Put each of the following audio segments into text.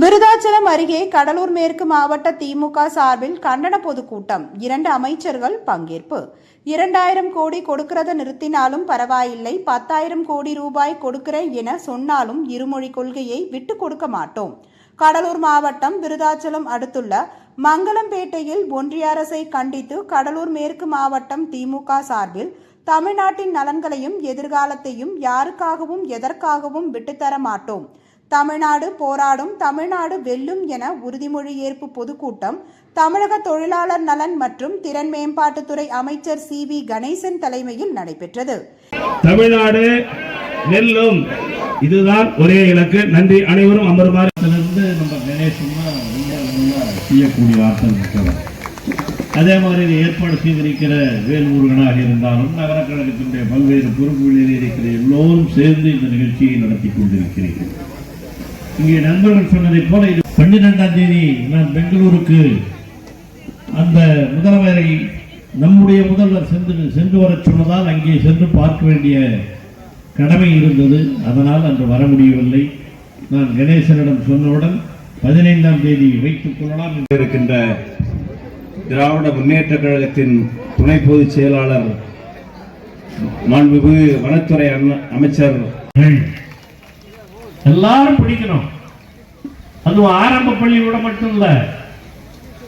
விருதாச்சலம் அருகே கடலூர் மேற்கு மாவட்ட திமுக சார்பில் கண்டன பொதுக்கூட்டம். இரண்டு அமைச்சர்கள் பங்கேற்பு. இரண்டாயிரம் கோடி கொடுக்கிறத நிறுத்தினாலும் பரவாயில்லை. பத்தாயிரம் கோடி ரூபாய் கொடுக்கிறேன் என சொன்னாலும் இருமொழி கொள்கையை விட்டு கொடுக்க மாட்டோம். கடலூர் மாவட்டம் விருதாச்சலம் அடுத்துள்ள மங்களம்பேட்டையில் ஒன்றிய அரசை கண்டித்து கடலூர் மேற்கு மாவட்டம் திமுக சார்பில் தமிழ்நாட்டின் நலன்களையும் எதிர்காலத்தையும் யாருக்காகவும் எதற்காகவும் விட்டுத்தர மாட்டோம். தமிழ்நாடு போராடும் தமிழ்நாடு வெல்லும் என உறுதிமொழி ஏற்பு பொதுக்கூட்டம் தமிழக தொழிலாளர் நலன் மற்றும் திறன் மேம்பாட்டுத்துறை அமைச்சர் சி. வி. கணேசன் தலைமையில் நடைபெற்றது. தமிழ்நாடு நெல்லும். இதுதான் ஒரே இலக்கு. நன்றி. அனைவரும் அமருமாறு நம்ம செய்யக்கூடிய ஆற்றல் மிக்கவர் அதே மாதிரி ஏற்பாடு செய்திருக்கிற வேல்முருகனாக இருந்தாலும் நகர கழகத்தினுடைய பல்வேறு பொறுப்புகளில் இருக்கிற எல்லோரும் சேர்ந்து இந்த நிகழ்ச்சியை நடத்தி கொண்டிருக்கிறீர்கள். இங்கே நண்பர்கள் சொன்னதைப் போல இது பன்னிரெண்டாம் தேதி நான் பெங்களூருக்கு அந்த முதல்வரை நம்முடைய முதல்வர் சென்று சென்று வரச் சொன்னதால் அங்கே சென்று பார்க்க வேண்டிய கடமை இருந்தது. அதனால் அன்று வர முடியவில்லை. நான் கணேசனிடம் சொன்னவுடன் பதினைந்தாம் தேதி வைத்துக் கொள்ளலாம் என்று இருக்கின்ற திராவிட முன்னேற்ற கழகத்தின் துணை பொதுச் செயலாளர் மாண்புமிகு வனத்துறை அமைச்சர் எல்லாரும் படிக்கணும். அதுவும் ஆரம்ப பள்ளியோட மட்டும் இல்ல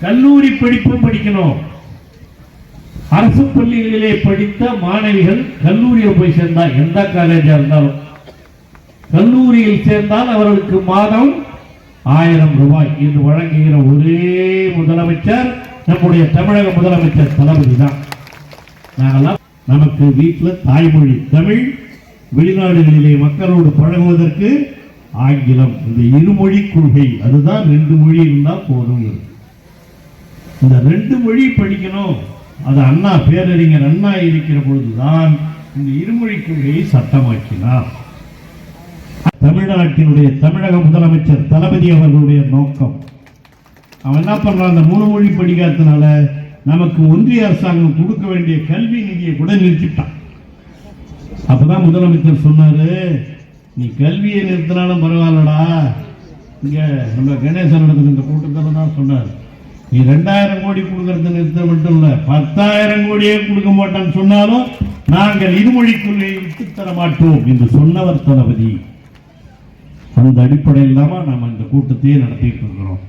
கல்லூரி படிப்பும் படிக்கணும். அரசு பள்ளிகளிலே படித்த மாணவிகள் கல்லூரியில் போய் சேர்ந்தால் எந்த காலேஜா இருந்தாலும் கல்லூரியில் சேர்ந்தால் அவர்களுக்கு மாதம் ஆயிரம் ரூபாய் என்று வழங்குகிற ஒரே முதலமைச்சர் நம்முடைய தமிழக முதலமைச்சர் தளபதி தான். நாங்கள்லாம் நமக்கு வீட்டில் தாய்மொழி தமிழ் வெளிநாடுகளிலே மக்களோடு பழகுவதற்கு ஆங்கிலம் இந்த இருமொழி கொள்கை அதுதான் ரெண்டு மொழி இருந்தால் போதும் இந்த ரெண்டு மொழி படிக்கணும். அது அண்ணா பேரறிஞர் அண்ணா இருக்கிற பொழுதுதான் இந்த இருமொழி கொள்கையை சட்டமாக்கினார். தமிழ்நாட்டினுடைய தமிழக முதலமைச்சர் தளபதி அவர்களுடைய நோக்கம். அவன் என்ன பண்றான்? அந்த மூணு மொழி படிக்காததுனால நமக்கு ஒன்றிய அரசாங்கம் கொடுக்க வேண்டிய கல்வி நிதியை கூட நிறுத்திட்டான். அப்பதான் முதலமைச்சர் சொன்னாரு நீ கல்வியை நிறுத்தினாலும் பரவாயில்லடா. இங்க நம்ம கணேசன் இந்த கூட்டத்தில் தான் சொன்னார். நீ ரெண்டாயிரம் கோடி கொடுக்கறது நிறுத்த மட்டும் இல்ல பத்தாயிரம் கோடியே கொடுக்க மாட்டேன்னு சொன்னாலும் நாங்கள் இருமொழி கொள்கையை விட்டு தர மாட்டோம் என்று சொன்னவர் தளபதி. அந்த அடிப்படையில் தான் நாம் இந்த கூட்டத்தையே நடத்திட்டு இருக்கிறோம்.